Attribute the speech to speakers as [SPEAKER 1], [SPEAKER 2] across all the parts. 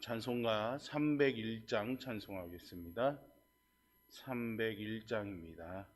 [SPEAKER 1] 찬송가 301장 찬송하겠습니다. 301장입니다.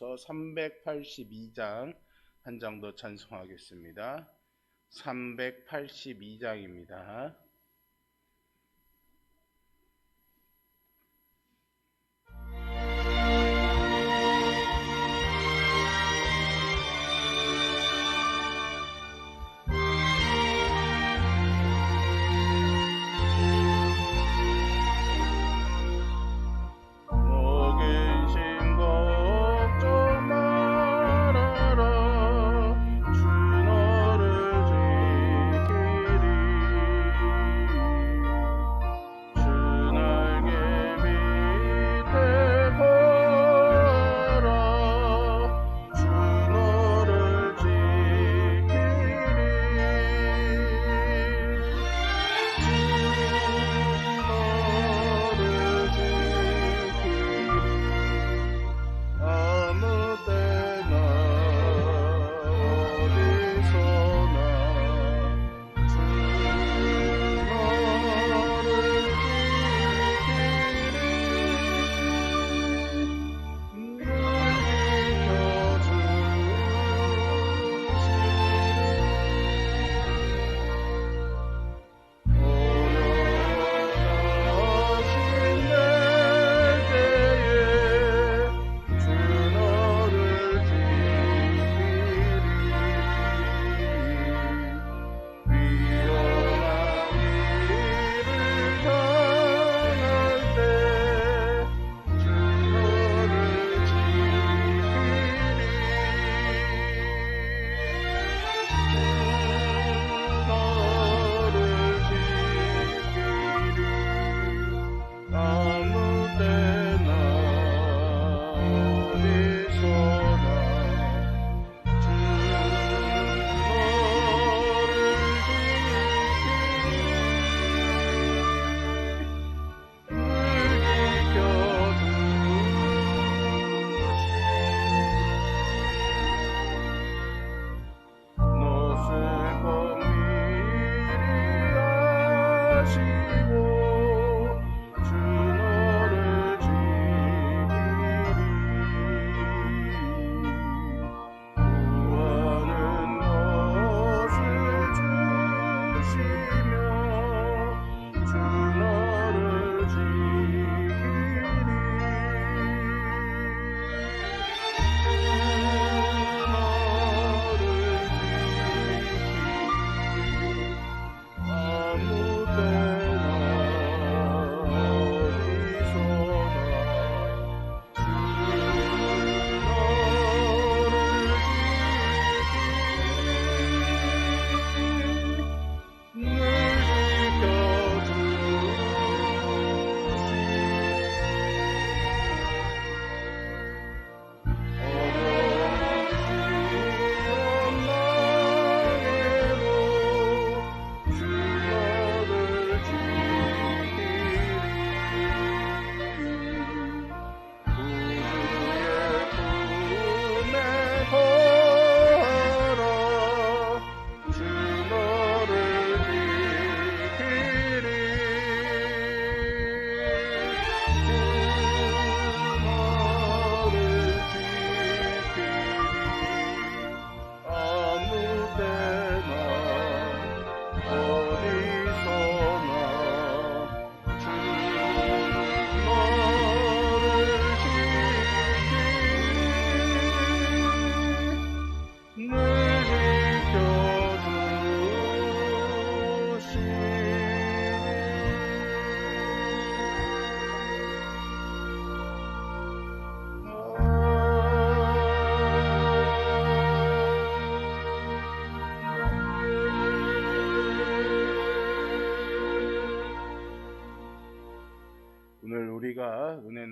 [SPEAKER 1] 이어서 382장 한 장 더 찬송하겠습니다. 382장입니다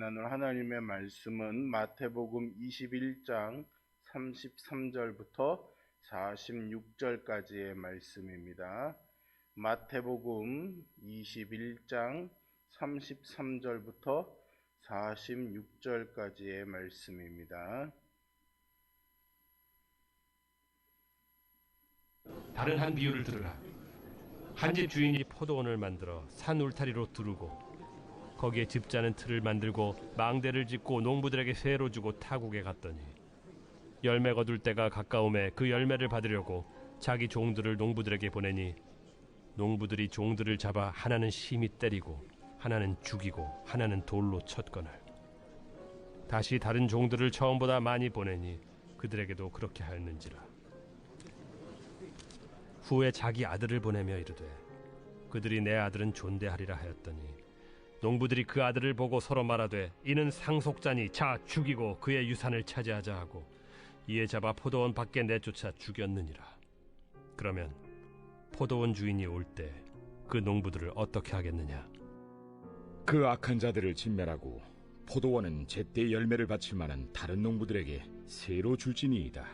[SPEAKER 1] 나눌 하나님의 말씀은 마태복음 21장 33절부터 46절까지의 말씀입니다. 마태복음 21장 33절부터 46절까지의 말씀입니다.
[SPEAKER 2] 다른 한 비유를 들으라. 한 집 주인이 포도원을 만들어 산 울타리로 두르고 거기에 집자는 틀을 만들고 망대를 짓고 농부들에게 세로 주고 타국에 갔더니 열매 거둘 때가 가까움에 그 열매를 받으려고 자기 종들을 농부들에게 보내니 농부들이 종들을 잡아 하나는 심히 때리고 하나는 죽이고 하나는 돌로 쳤거늘. 다시 다른 종들을 처음보다 많이 보내니 그들에게도 그렇게 하였는지라. 후에 자기 아들을 보내며 이르되 그들이 내 아들은 존대하리라 하였더니 농부들이 그 아들을 보고 서로 말하되 이는 상속자니 자 죽이고 그의 유산을 차지하자 하고 이에 잡아 포도원 밖에 내쫓아 죽였느니라. 그러면 포도원 주인이 올 때 그 농부들을 어떻게 하겠느냐?
[SPEAKER 3] 그 악한 자들을 진멸하고 포도원은 제때 열매를 바칠 만한 다른 농부들에게 새로 줄지니이다.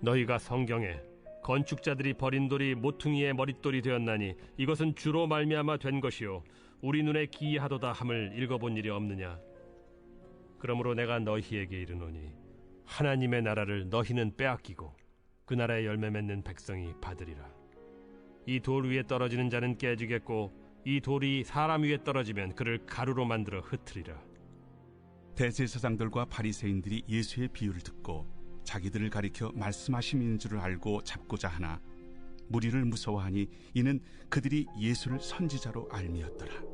[SPEAKER 2] 너희가 성경에 건축자들이 버린 돌이 모퉁이의 머릿돌이 되었나니 이것은 주로 말미암아 된 것이요 우리 눈에 기이하도다 함을 읽어본 일이 없느냐? 그러므로 내가 너희에게 이르노니 하나님의 나라를 너희는 빼앗기고 그 나라의 열매 맺는 백성이 받으리라. 이 돌 위에 떨어지는 자는 깨지겠고 이 돌이 사람 위에 떨어지면 그를 가루로 만들어 흩으리라.
[SPEAKER 4] 대제사장들과 바리새인들이 예수의 비유를 듣고 자기들을 가리켜 말씀하심인 줄을 알고 잡고자 하나 무리를 무서워하니 이는 그들이 예수를 선지자로 알미었더라.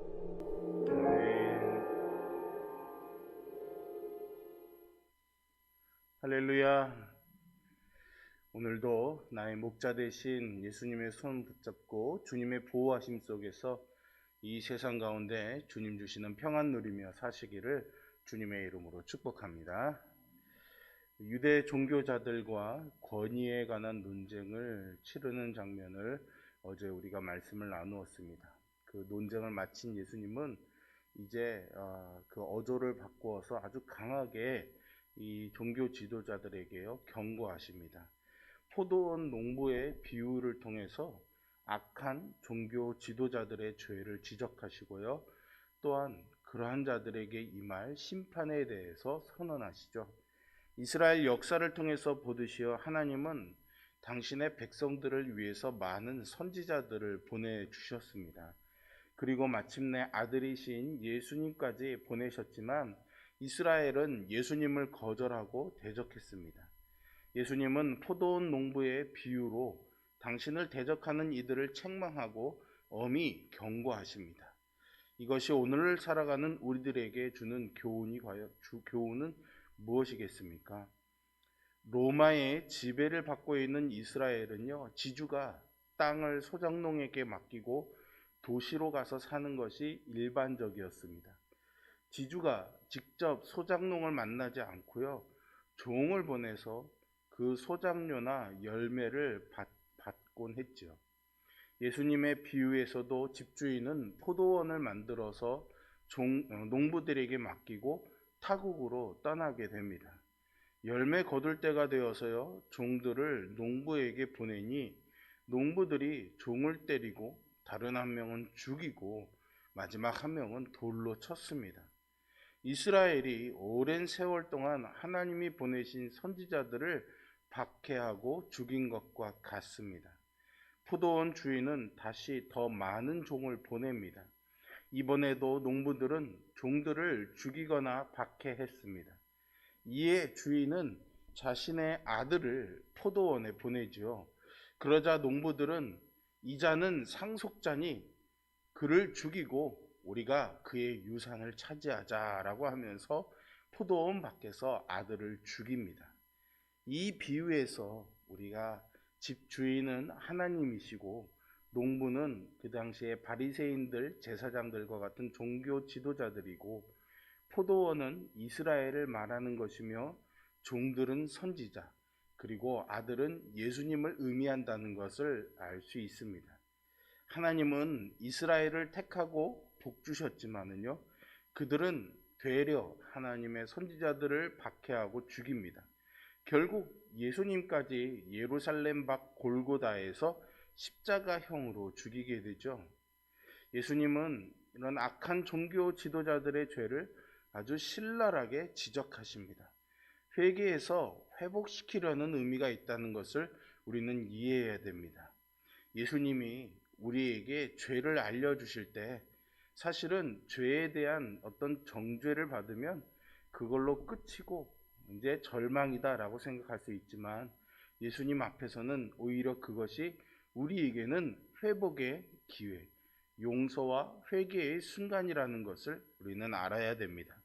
[SPEAKER 1] 할렐루야. 오늘도 나의 목자 대신 예수님의 손 붙잡고 주님의 보호하심 속에서 이 세상 가운데 주님 주시는 평안 누리며 사시기를 주님의 이름으로 축복합니다. 유대 종교자들과 권위에 관한 논쟁을 치르는 장면을 어제 우리가 말씀을 나누었습니다. 그 논쟁을 마친 예수님은 이제 어, 그 어조를 바꾸어서 아주 강하게 이 종교 지도자들에게요 경고하십니다. 포도원 농부의 비유를 통해서 악한 종교 지도자들의 죄를 지적하시고요. 또한 그러한 자들에게 임할 심판에 대해서 선언하시죠. 이스라엘 역사를 통해서 보듯이요. 하나님은 당신의 백성들을 위해서 많은 선지자들을 보내주셨습니다. 그리고 마침내 아들이신 예수님까지 보내셨지만 이스라엘은 예수님을 거절하고 대적했습니다. 예수님은 포도원 농부의 비유로 당신을 대적하는 이들을 책망하고 엄히 경고하십니다. 이것이 오늘 살아가는 우리들에게 주는 교훈이 과연 주 교훈은 무엇이겠습니까? 로마의 지배를 받고 있는 이스라엘은요, 지주가 땅을 소작농에게 맡기고 도시로 가서 사는 것이 일반적이었습니다. 지주가 직접 소작농을 만나지 않고요, 종을 보내서 그 소작료나 열매를 받, 받곤 했지요. 예수님의 비유에서도 집주인은 포도원을 만들어서 종, 어, 농부들에게 맡기고 타국으로 떠나게 됩니다. 열매 거둘 때가 되어서요, 종들을 농부에게 보내니 농부들이 종을 때리고 다른 한 명은 죽이고 마지막 한 명은 돌로 쳤습니다. 이스라엘이 오랜 세월 동안 하나님이 보내신 선지자들을 박해하고 죽인 것과 같습니다. 포도원 주인은 다시 더 많은 종을 보냅니다. 이번에도 농부들은 종들을 죽이거나 박해했습니다. 이에 주인은 자신의 아들을 포도원에 보내지요. 그러자 농부들은 이자는 상속자니 그를 죽이고 우리가 그의 유산을 차지하자라고 하면서 포도원 밖에서 아들을 죽입니다. 이 비유에서 우리가 집 주인은 하나님이시고 농부는 그 당시에 바리새인들 제사장들과 같은 종교 지도자들이고 포도원은 이스라엘을 말하는 것이며 종들은 선지자 그리고 아들은 예수님을 의미한다는 것을 알 수 있습니다. 하나님은 이스라엘을 택하고 복 주셨지만은요 그들은 되려 하나님의 선지자들을 박해하고 죽입니다. 결국 예수님까지 예루살렘 밖 골고다에서 십자가형으로 죽이게 되죠. 예수님은 이런 악한 종교 지도자들의 죄를 아주 신랄하게 지적하십니다. 회개해서 회복시키려는 의미가 있다는 것을 우리는 이해해야 됩니다. 예수님이 우리에게 죄를 알려주실 때 사실은 죄에 대한 어떤 정죄를 받으면 그걸로 끝이고 이제 절망이다라고 생각할 수 있지만 예수님 앞에서는 오히려 그것이 우리에게는 회복의 기회, 용서와 회개의 순간이라는 것을 우리는 알아야 됩니다.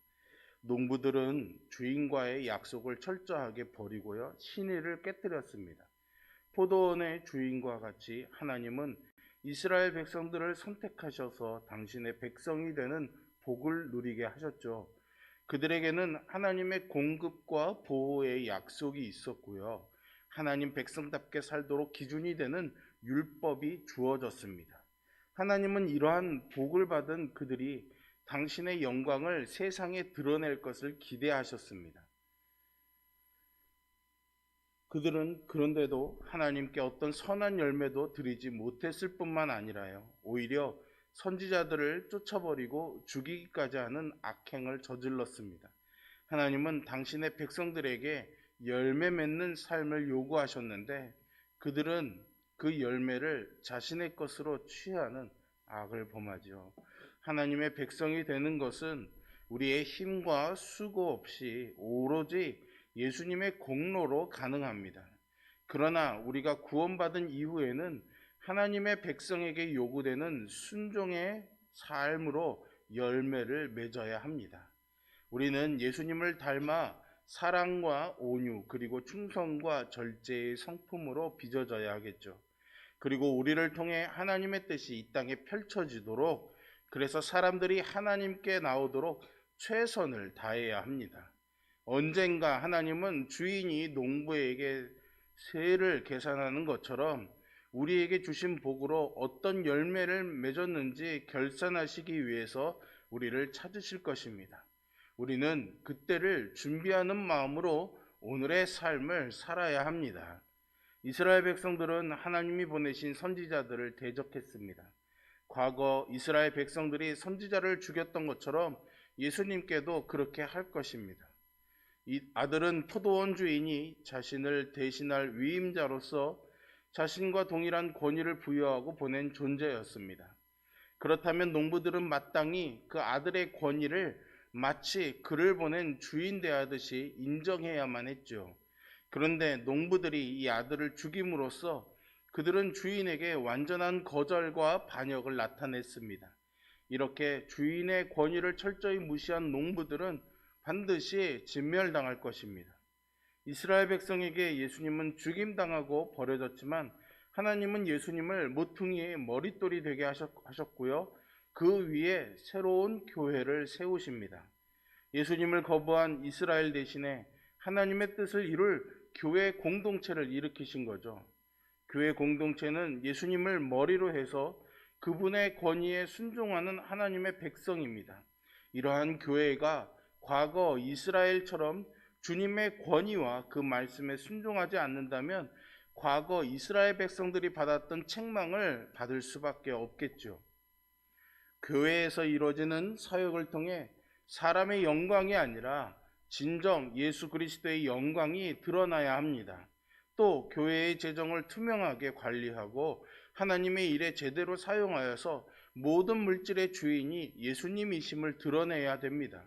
[SPEAKER 1] 농부들은 주인과의 약속을 철저하게 버리고요, 신의를 깨뜨렸습니다. 포도원의 주인과 같이 하나님은 이스라엘 백성들을 선택하셔서 당신의 백성이 되는 복을 누리게 하셨죠. 그들에게는 하나님의 공급과 보호의 약속이 있었고요. 하나님 백성답게 살도록 기준이 되는 율법이 주어졌습니다. 하나님은 이러한 복을 받은 그들이 당신의 영광을 세상에 드러낼 것을 기대하셨습니다. 그들은 그런데도 하나님께 어떤 선한 열매도 드리지 못했을 뿐만 아니라요. 오히려 선지자들을 쫓아버리고 죽이기까지 하는 악행을 저질렀습니다. 하나님은 당신의 백성들에게 열매 맺는 삶을 요구하셨는데 그들은 그 열매를 자신의 것으로 취하는 악을 범하지요. 하나님의 백성이 되는 것은 우리의 힘과 수고 없이 오로지 예수님의 공로로 가능합니다. 그러나 우리가 구원받은 이후에는 하나님의 백성에게 요구되는 순종의 삶으로 열매를 맺어야 합니다. 우리는 예수님을 닮아 사랑과 온유 그리고 충성과 절제의 성품으로 빚어져야 하겠죠. 그리고 우리를 통해 하나님의 뜻이 이 땅에 펼쳐지도록 그래서 사람들이 하나님께 나오도록 최선을 다해야 합니다. 언젠가 하나님은 주인이 농부에게 세를 계산하는 것처럼 우리에게 주신 복으로 어떤 열매를 맺었는지 결산하시기 위해서 우리를 찾으실 것입니다. 우리는 그때를 준비하는 마음으로 오늘의 삶을 살아야 합니다. 이스라엘 백성들은 하나님이 보내신 선지자들을 대적했습니다. 과거 이스라엘 백성들이 선지자를 죽였던 것처럼 예수님께도 그렇게 할 것입니다. 이 아들은 포도원 주인이 자신을 대신할 위임자로서 자신과 동일한 권위를 부여하고 보낸 존재였습니다. 그렇다면 농부들은 마땅히 그 아들의 권위를 마치 그를 보낸 주인 대하듯이 인정해야만 했죠. 그런데 농부들이 이 아들을 죽임으로써 그들은 주인에게 완전한 거절과 반역을 나타냈습니다. 이렇게 주인의 권위를 철저히 무시한 농부들은 반드시 진멸당할 것입니다. 이스라엘 백성에게 예수님은 죽임당하고 버려졌지만 하나님은 예수님을 모퉁이의 머릿돌이 되게 하셨고요. 그 위에 새로운 교회를 세우십니다. 예수님을 거부한 이스라엘 대신에 하나님의 뜻을 이룰 교회 공동체를 일으키신 거죠. 교회 공동체는 예수님을 머리로 해서 그분의 권위에 순종하는 하나님의 백성입니다. 이러한 교회가 과거 이스라엘처럼 주님의 권위와 그 말씀에 순종하지 않는다면 과거 이스라엘 백성들이 받았던 책망을 받을 수밖에 없겠죠. 교회에서 이루어지는 사역을 통해 사람의 영광이 아니라 진정 예수 그리스도의 영광이 드러나야 합니다. 또 교회의 재정을 투명하게 관리하고 하나님의 일에 제대로 사용하여서 모든 물질의 주인이 예수님이심을 드러내야 됩니다.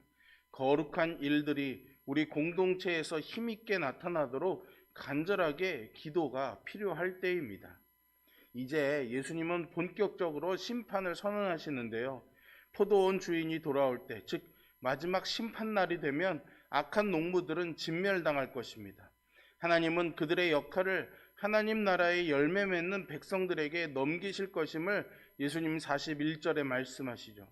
[SPEAKER 1] 거룩한 일들이 우리 공동체에서 힘있게 나타나도록 간절하게 기도가 필요할 때입니다. 이제 예수님은 본격적으로 심판을 선언하시는데요. 포도원 주인이 돌아올 때, 즉 마지막 심판 날이 되면 악한 농부들은 진멸당할 것입니다. 하나님은 그들의 역할을 하나님 나라의 열매 맺는 백성들에게 넘기실 것임을 예수님 41절에 말씀하시죠.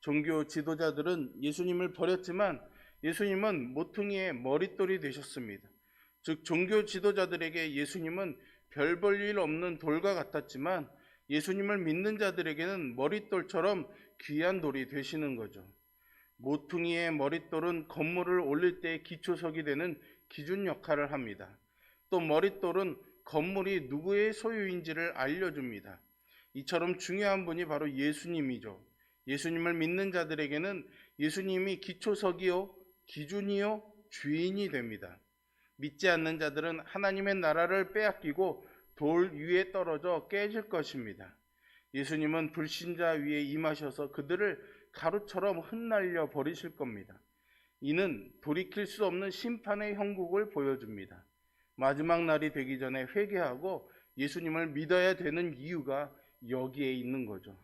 [SPEAKER 1] 종교 지도자들은 예수님을 버렸지만 예수님은 모퉁이의 머릿돌이 되셨습니다. 즉 종교 지도자들에게 예수님은 별 볼 일 없는 돌과 같았지만 예수님을 믿는 자들에게는 머릿돌처럼 귀한 돌이 되시는 거죠. 모퉁이의 머릿돌은 건물을 올릴 때 기초석이 되는 기준 역할을 합니다. 또 머릿돌은 건물이 누구의 소유인지를 알려줍니다. 이처럼 중요한 분이 바로 예수님이죠. 예수님을 믿는 자들에게는 예수님이 기초석이요, 기준이요, 주인이 됩니다. 믿지 않는 자들은 하나님의 나라를 빼앗기고 돌 위에 떨어져 깨질 것입니다. 예수님은 불신자 위에 임하셔서 그들을 가루처럼 흩날려 버리실 겁니다. 이는 돌이킬 수 없는 심판의 형국을 보여줍니다. 마지막 날이 되기 전에 회개하고 예수님을 믿어야 되는 이유가 여기에 있는 거죠.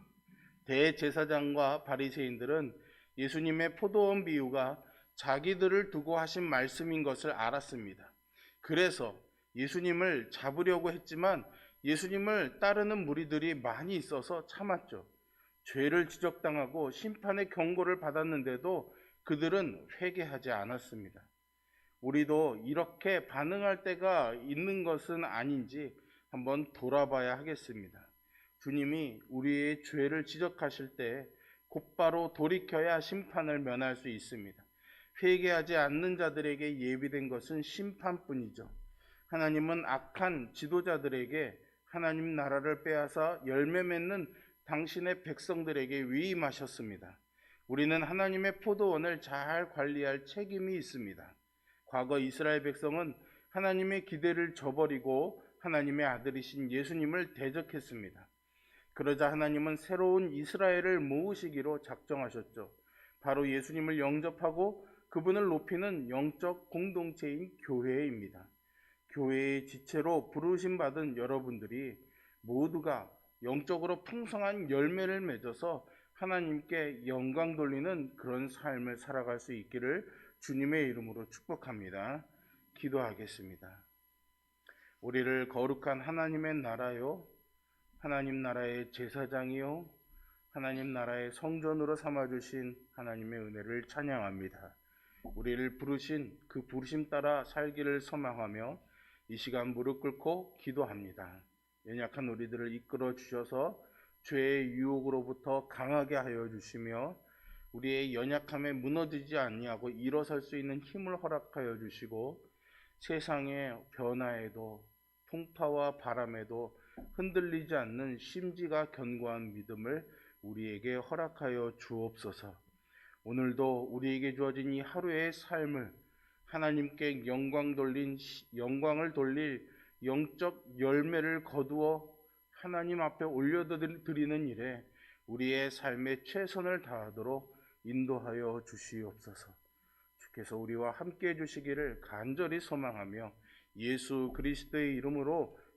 [SPEAKER 1] 대제사장과 바리새인들은 예수님의 포도원 비유가 자기들을 두고 하신 말씀인 것을 알았습니다. 그래서 예수님을 잡으려고 했지만 예수님을 따르는 무리들이 많이 있어서 참았죠. 죄를 지적당하고 심판의 경고를 받았는데도 그들은 회개하지 않았습니다. 우리도 이렇게 반응할 때가 있는 것은 아닌지 한번 돌아봐야 하겠습니다. 주님이 우리의 죄를 지적하실 때 곧바로 돌이켜야 심판을 면할 수 있습니다. 회개하지 않는 자들에게 예비된 것은 심판뿐이죠. 하나님은 악한 지도자들에게 하나님 나라를 빼앗아 열매 맺는 당신의 백성들에게 위임하셨습니다. 우리는 하나님의 포도원을 잘 관리할 책임이 있습니다. 과거 이스라엘 백성은 하나님의 기대를 저버리고 하나님의 아들이신 예수님을 대적했습니다. 그러자 하나님은 새로운 이스라엘을 모으시기로 작정하셨죠. 바로 예수님을 영접하고 그분을 높이는 영적 공동체인 교회입니다. 교회의 지체로 부르심 받은 여러분들이 모두가 영적으로 풍성한 열매를 맺어서 하나님께 영광 돌리는 그런 삶을 살아갈 수 있기를 주님의 이름으로 축복합니다. 기도하겠습니다. 우리를 거룩한 하나님의 나라요, 하나님 나라의 제사장이요, 하나님 나라의 성전으로 삼아 주신 하나님의 은혜를 찬양합니다. 우리를 부르신 그 부르심 따라 살기를 소망하며 이 시간 무릎 꿇고 기도합니다. 연약한 우리들을 이끌어 주셔서 죄의 유혹으로부터 강하게 하여 주시며 우리의 연약함에 무너지지 아니하고 일어설 수 있는 힘을 허락하여 주시고 세상의 변화에도 풍파와 바람에도 흔들리지 않는 심지가 견고한 믿음을 우리에게 허락하여 주옵소서. 오늘도 우리에게 주어진 이 하루의 삶을 하나님께 영광 돌린 영광을 돌릴 영적 열매를 거두어 하나님 앞에 올려드리는 일에 우리의 삶에 최선을 다하도록 인도하여 주시옵소서. 주께서 우리와 함께 해주시기를 간절히 소망하며 예수 그리스도의 이름으로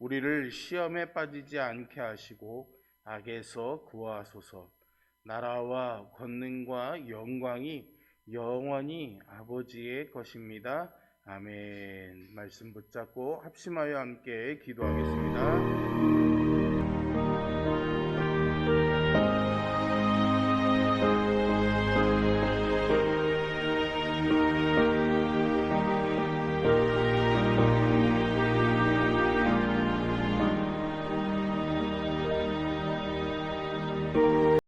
[SPEAKER 1] 우리를 시험에 빠지지 않게 하시고 악에서 구하소서. 나라와 권능과 영광이 영원히 아버지의 것입니다. 아멘. 말씀 붙잡고 합심하여 함께 기도하겠습니다.